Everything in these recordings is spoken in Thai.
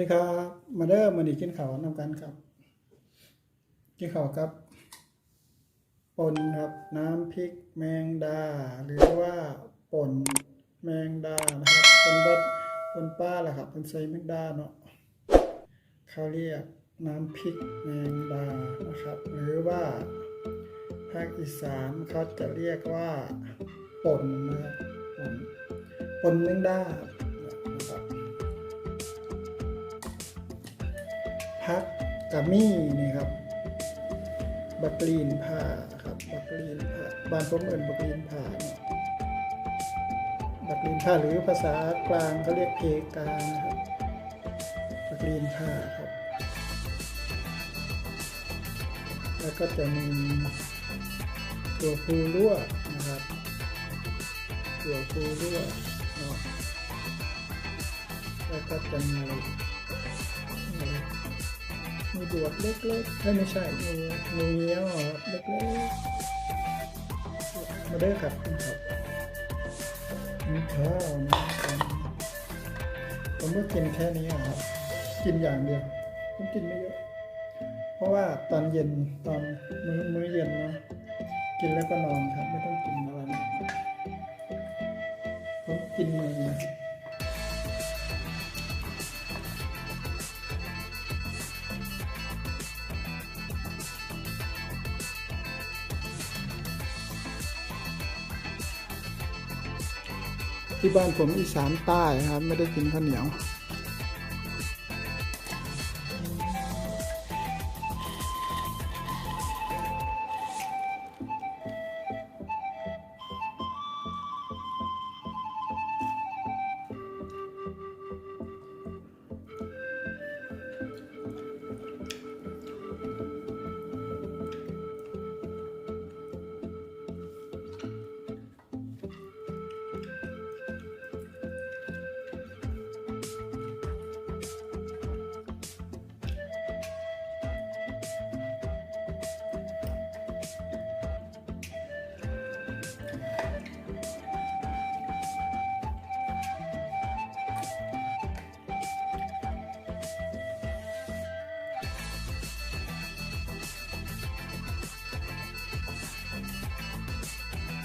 ดีครับ มาเด้อมาดีกินข้าวนำกันครับ กินข้าวครับป่นครับน้ำพริกแมงดา หรือว่าป่นแมงดานะครับเป็นรสเป็นป้าแหละครับเป็นไซแมงดาเนาะเขาเรียกน้ำพริกแมงดานะครับ หรือว่าภาคอีสานเขาจะเรียกว่าป่นนะครับป่นป่นแมงดา พักกามี่นี่ครับบักลีนผ้าครับบักลีนผ้าบ้านผมเอินบักลีนผ้าบักลีนผ้าหรือภาษากลางเขาเรียกเพกานะครับบักลีนผ้าครับ แล้วก็จะมีตัวฟูรั่วนะครับ ตัวฟูรั่วเนาะแล้วก็จะมีอะไรอีกมีอะไร มีบวบเล็กๆไม่ใช่มีมีเงี้ยวเล็กๆมาเด้อครับคุณครับมีข้าวนะครับผมก็กินแค่นี้ครับกินอย่างเดียวผมกินไม่เยอะ เพราะว่าตอนเย็นตอนมื้อมื้อเย็นเนาะกินแล้วก็นอนครับ ไม่ต้องกินอะไรมากผมกินมือนะ ที่บ้านผมอีสานใต้ครับ ไม่ได้กินข้าวเหนียว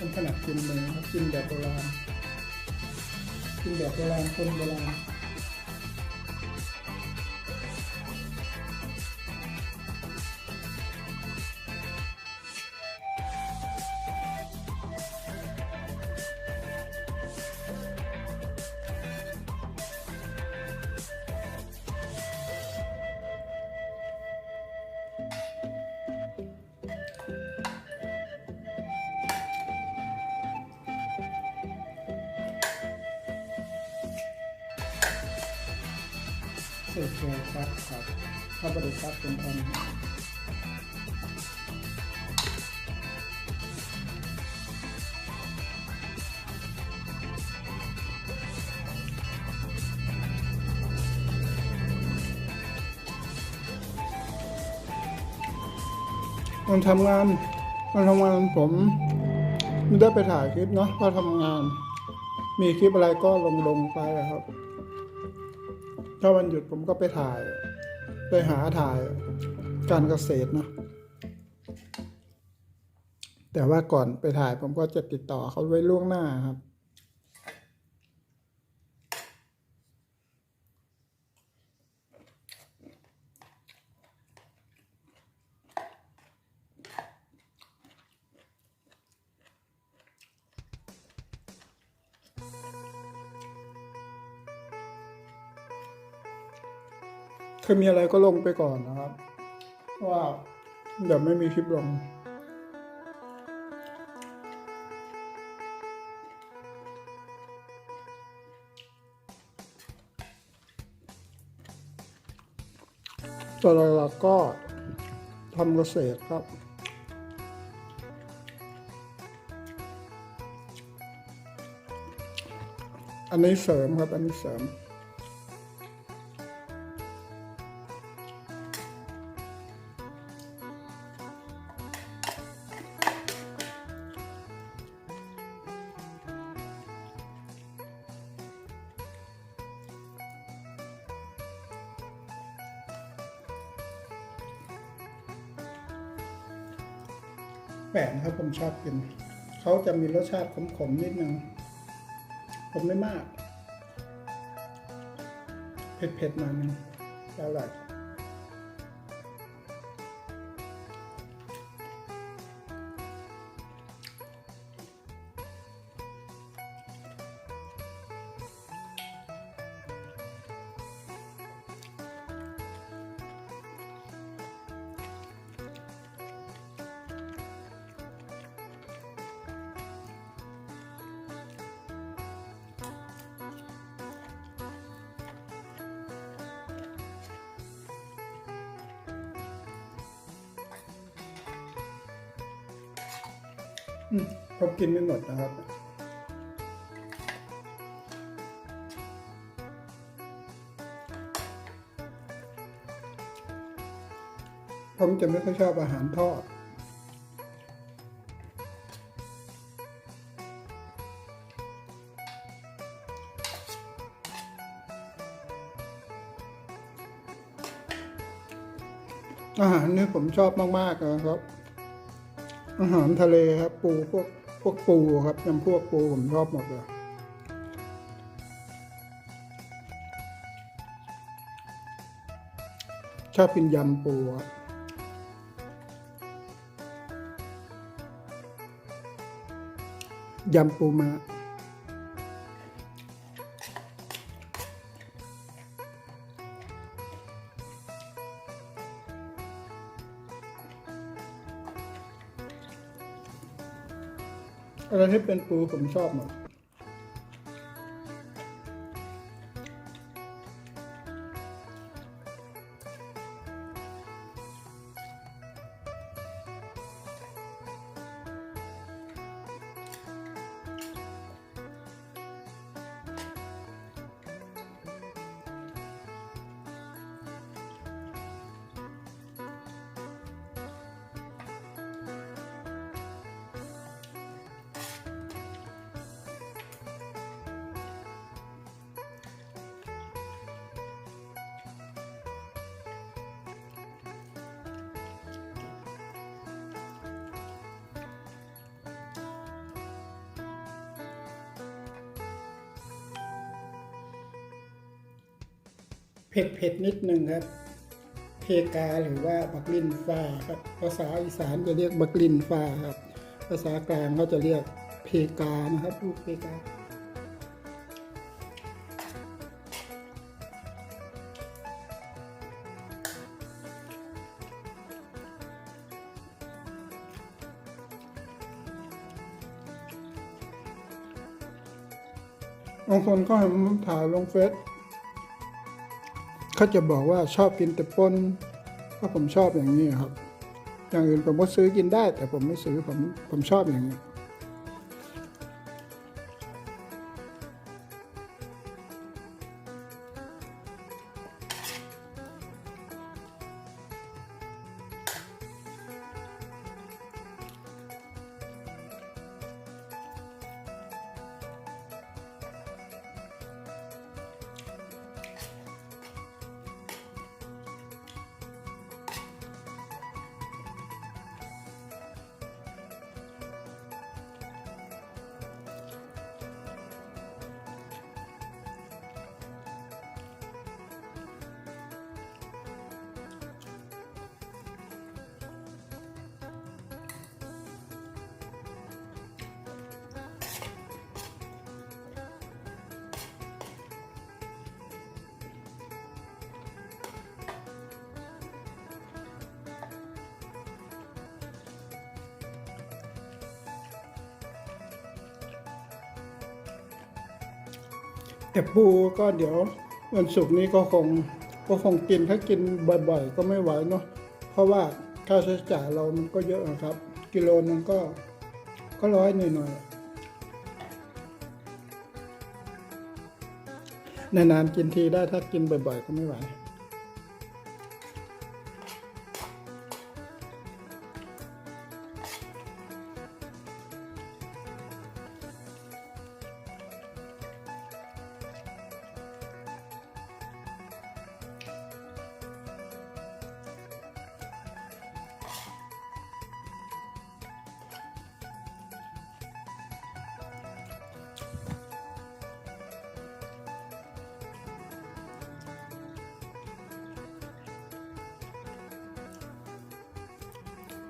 ผมถนัดกินเลยครับกินแบบโบราณกินแบบโบราณคนโบราณ เสร็จเลยครับครับถ้าบริษัทเป็นอันมันทำงานมันทำงานผมไม่ได้ไปถ่ายคลิปเนาะก็ทำงาน มีคลิปอะไรก็ลงลงไปครับ ถ้าวันหยุดผมก็ไปถ่าย ไปหาถ่ายการเกษตรเนะแต่ว่าก่อนไปถ่ายผมก็จะติดต่อเขาไว้ล่วงหน้าครับ คือมีอะไรก็ลงไปก่อนนะครับเพราะว่าเดี๋ยวไม่มีคลิปลงตัวหลักก็ทำเกษตรครับอันนี้เสริมครับ อันนี้เสริม แปลกนะครับผมชอบกินเขาจะมีรสชาติขมๆนิดนึงผมไม่มาก เผ็ดๆหน่อยนึงอร่อย ผมกินไม่หมดนะครับ ผมจะไม่ค่อยชอบอาหารทอด อาหารนี่ผมชอบมาก ๆ นะครับ อาหารทะเลครับ ปูพวกพวกปูครับยำพวกปูผมชอบหมดเลยชอบกินยำปูครับยำปูมา อะไรที่เป็นปูผมชอบหมด ผ็ดเผ็ดนิดนึงครับ เพกาหรือว่าบักลินฟ้าครับ ภาษาอีสานจะเรียกบักลินฟ้าครับ ภาษากลางเขาจะเรียกเพกานะครับลูกเพกาบางคนก็เห็นผมถ่ายลงเฟซ เขาจะบอกว่าชอบกินแต่ปนก็ผมชอบอย่างนี้ครับ อย่างอื่นผมก็ซื้อกินได้ แต่ผมไม่ซื้อผมผมชอบอย่างนี้ แต่ปูก็เดี๋ยววันศุกร์นี้ก็คงก็คงกินถ้ากินบ่อยๆ ก็ไม่ไหวเนาะเพราะว่าค่าใช้จ่ายเรามันก็เยอะนะครับ กิโลนึงก็ก็ร้อยหน่อยๆนานๆกินทีได้ถ้ากินบ่อยๆ ก็ไม่ไหว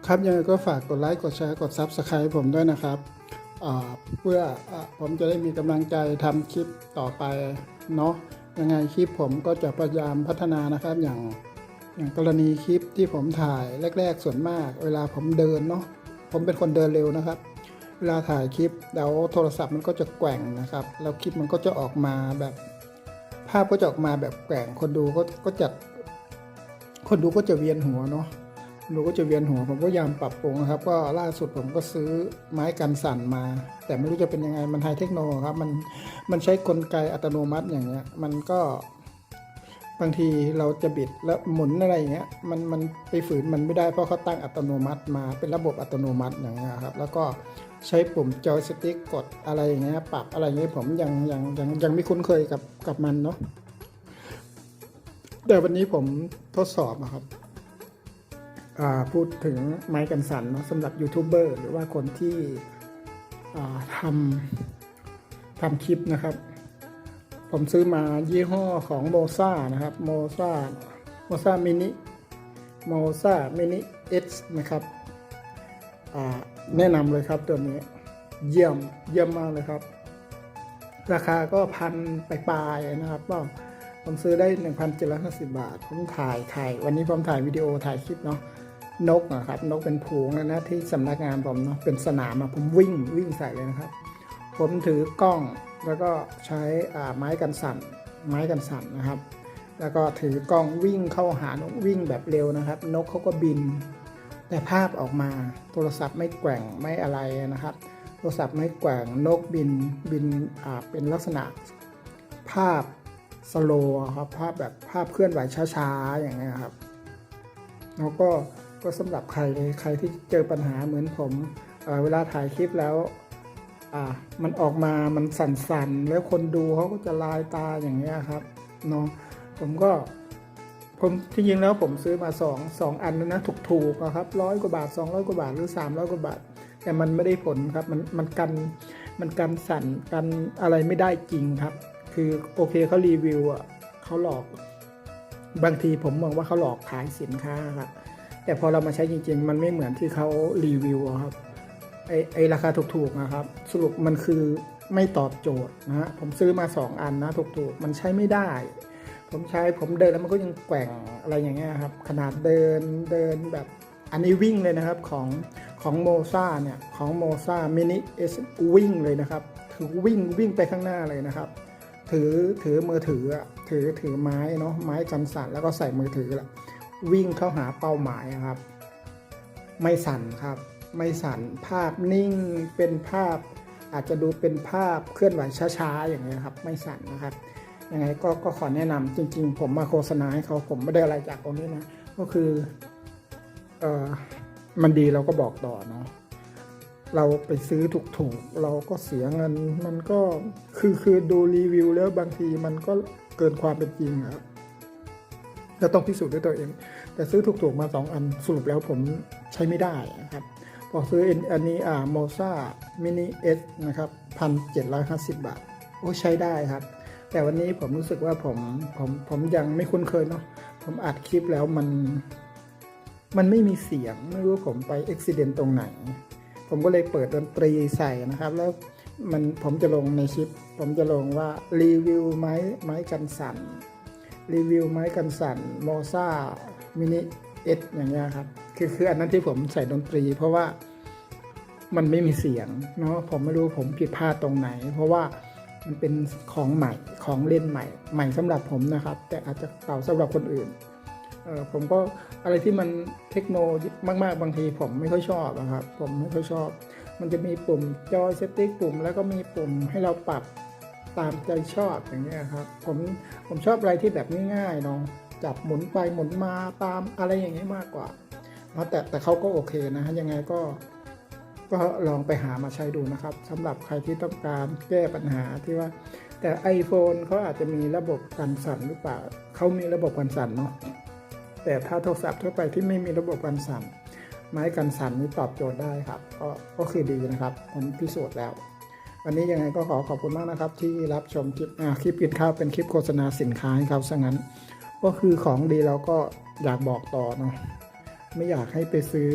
ครับยังไงก็ฝากกดไลค์กดแชร์กด Subscribe ผมด้วยนะครับเพื่ออผมจะได้มีกำลังใจทำคลิปต่อไปเนาะยังไงคลิปผมก็จะพยายามพัฒนานะครับอย่างอย่างกรณีคลิปที่ผมถ่ายแรก ๆ ส่วนมาก เวลาผมเดินเนาะผมเป็นคนเดินเร็วนะครับ เวลาถ่ายคลิปแล้วโทรศัพท์มันก็จะแกว่งนะครับแล้วคลิปมันก็จะออกมาแบบ ภาพก็จะออกมาแบบแกว่งคนดูก็ก็จะคนดูก็จะเวียนหัวเนาะ ดูก็จะเวียนหัวผมก็พยายามปรับปรุงนะครับ ก็ล่าสุดผมก็ซื้อไม้กันสั่นมา แต่ไม่รู้จะเป็นยังไงมันไฮเทคโนโลย์ครับมันมันใช้กลไกอัตโนมัติอย่างเงี้ยมันก็บางทีเราจะบิดแล้วหมุนอะไรอย่างเงี้ยมันมันไปฝืนมันไม่ได้เพราะเขาตั้งอัตโนมัติมาเป็นระบบอัตโนมัติอย่างเงี้ยครับแล้วก็ใช้ปุ่มจอยสติ๊กกดอะไรอย่างเงี้ยปรับอะไรอย่างเงี้ยผมยังยังยังยังไม่คุ้นเคยกับกับมันเนาะแต่วันนี้ผมทดสอบอะครับ พูดถึงไม้กันสันเนาะสำหรับยูทูบเบอร์หรือว่าคนที่ทำทำคลิปนะครับ ผมซื้อมายี่ห้อของโมซ่านะครับโมซ่าโมซ่ามินิโมซ่ามินิเอนะครับแนะนำเลยครับตัวนี้ เยี่ยมเยี่ยมมากเลยครับ ราคาก็พันปลายๆนะครับก็ผมซื้อได้ 1,750 บาท ผมถ่ายถ่าย วันนี้ผมถ่ายวิดีโอถ่ายคลิปเนาะ นกนะครับนกเป็นผูงนะนะที่สำนักงานผมเนาะเป็นสนามอะผมวิ่งวิ่งใส่เลยนะครับ ผมถือกล้องแล้วก็ใช้อ่าไม้กันสั่นไม้กันสั่นนะครับ แล้วก็ถือกล้องวิ่งเข้าหานกวิ่งแบบเร็วนะครับ นกเขาก็บิน แต่ภาพออกมาโทรศัพท์ไม่แกว่งไม่อะไรนะครับ โทรศัพท์ไม่แกว่งนกบินบินอ่าเป็นลักษณะภาพสโลครับภาพแบบภาพเคลื่อนไหวช้าๆอย่างเงี้ยครับแล้วก็ ก็สำหรับใครเลยใครที่เจอปัญหาเหมือนผมเเวลาถ่ายคลิปแล้วมันออกมามันสั่นๆ แล้วคนดูเขาก็จะลายตาอย่างเงี้ยครับเนาะผมก็ผมที่จริงแล้วผมซื้อมาสองสองอันแล้วนะถูกๆอะครับร้อยกว่าบาท 200 กว่าบาทหรือ 300 กว่าบาท แต่มันไม่ได้ผลครับมันมันกันมันกันสั่นกันอะไรไม่ได้จริงครับ คือโอเคเขารีวิวอะเขาหลอก บางทีผมมองว่าเขาหลอกขายสินค้าครับ แต่พอเรามาใช้จริง ๆ มันไม่เหมือนที่เขารีวิวครับไอไอราคาถูกๆนะครับ สรุปมันคือไม่ตอบโจทย์นะฮะผมซื้อมา 2 อันนะถูกๆมันใช้ไม่ได้ ผมใช้ผมเดินแล้วมันก็ยังแกว่งอะไรอย่างเงี้ยครับ ขนาดเดินเดินแบบอันนี้วิ่งเลยนะครับของของโมซาเนี่ยของโมซามินิเอสวิ่งเลยนะครับ ถือวิ่งวิ่งไปข้างหน้าเลยนะครับ ถือถือมือถือถือถือไม้เนาะไม้กันสันแล้วก็ใส่มือถือแหละ วิ่งเข้าหาเป้าหมายอะครับ ไม่สั่นครับ ไม่สั่นภาพนิ่งเป็นภาพ อาจจะดูเป็นภาพเคลื่อนไหวช้าๆอย่างเงี้ยครับไม่สั่นนะครับยังไงก็ก็ขอแนะนำจริง ๆ ผมมาโฆษณาให้เขาผมไม่ได้อะไรจากตรงนี้นะก็คือเออมันดีเราก็บอกต่อเนาะเราไปซื้อถูกๆเราก็เสียเงิน มันก็คือคือดูรีวิวแล้วบางทีมันก็เกินความเป็นจริงครับ ก็ต้องพิสูจน์ด้วยตัวเอง แต่ซื้อถูกๆมาสองอันสรุปแล้วผมใช้ไม่ได้นะครับ พอซื้ออันนี้อ่าโมซ่ามินิเอสนะครับพันเจ็ดร้อยห้าสิบบาท โอ้ใช้ได้ครับ แต่วันนี้ผมรู้สึกว่าผมผมผมยังไม่คุ้นเคยเนาะผมอัดคลิปแล้วมัน มันไม่มีเสียง ไม่รู้ผมไปอุบิเหตุตรงไหน ผมก็เลยเปิดดนตรีใส่นะครับ แล้วมันผมจะลงในคลิป ผมจะลงว่ารีวิวไม้ไม้กันสั่น รีวิวไม้กันสั่นโมซ่ามินิเอสอย่างเงี้ยครับคือคืออันนั้นที่ผมใส่ดนตรี เพราะว่ามันไม่มีเสียงเนาะผมไม่รู้ผมผิดพลาดตรงไหน เพราะว่ามันเป็นของใหม่ของเล่นใหม่ ใหม่สำหรับผมนะครับ แต่อาจจะเก่าสำหรับคนอื่นเออผมก็อะไรที่มันเทคโนโลยีมาก ๆ บางทีผมไม่ค่อยชอบนะครับ ผมไม่ค่อยชอบ มันจะมีปุ่มจอยเซตติ้งปุ่ม แล้วก็มีปุ่มให้เราปรับ ตามใจชอบอย่างเงี้ยครับผมผมชอบอะไรที่แบบง่ายๆเนาะจับหมุนไปหมุนมาตามอะไรอย่างเงี้ยมากกว่าเนาะแต่แต่เขาก็โอเคนะฮะยังไงก็ก็ลองไปหามาใช้ดูนะครับสำหรับใครที่ต้องการแก้ปัญหาที่ว่า แต่ iPhone เขาอาจจะมีระบบกันสั่นหรือเปล่าเขามีระบบกันสั่นเนาะแต่ถ้าโทรศัพท์ทั่วไปที่ไม่มีระบบกันสั่นไม้กันสั่นนี่ตอบโจทย์ได้ครับ ก็ก็คือดีนะครับผมพิสูจน์แล้ว วันนี้ยังไงก็ขอขอบคุณมากนะครับ ที่รับชมคลิปคลิปกินข้าวเป็นคลิปโฆษณาสินค้าให้เขาซะงั้นก็คือของดีเราก็อยากบอกต่อเนาะไม่อยากให้ไปซื้อ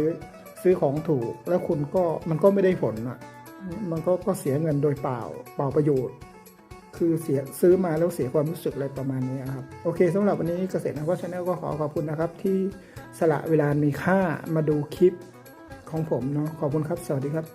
ซื้อของถูก แล้วคุณก็มันก็ไม่ได้ผลอะ มันก็ก็เสียเงินโดยเปล่าเปล่าประโยชน์ คือเสียซื้อมาแล้วเสียความรู้สึกอะไรประมาณนี้ครับ โอเคสำหรับวันนี้เกษตรนักว่าชาแนลก็ขอขอบคุณนะครับ ที่สละเวลามีค่ามาดูคลิปของผมเนาะขอบคุณครับ สวัสดีครับ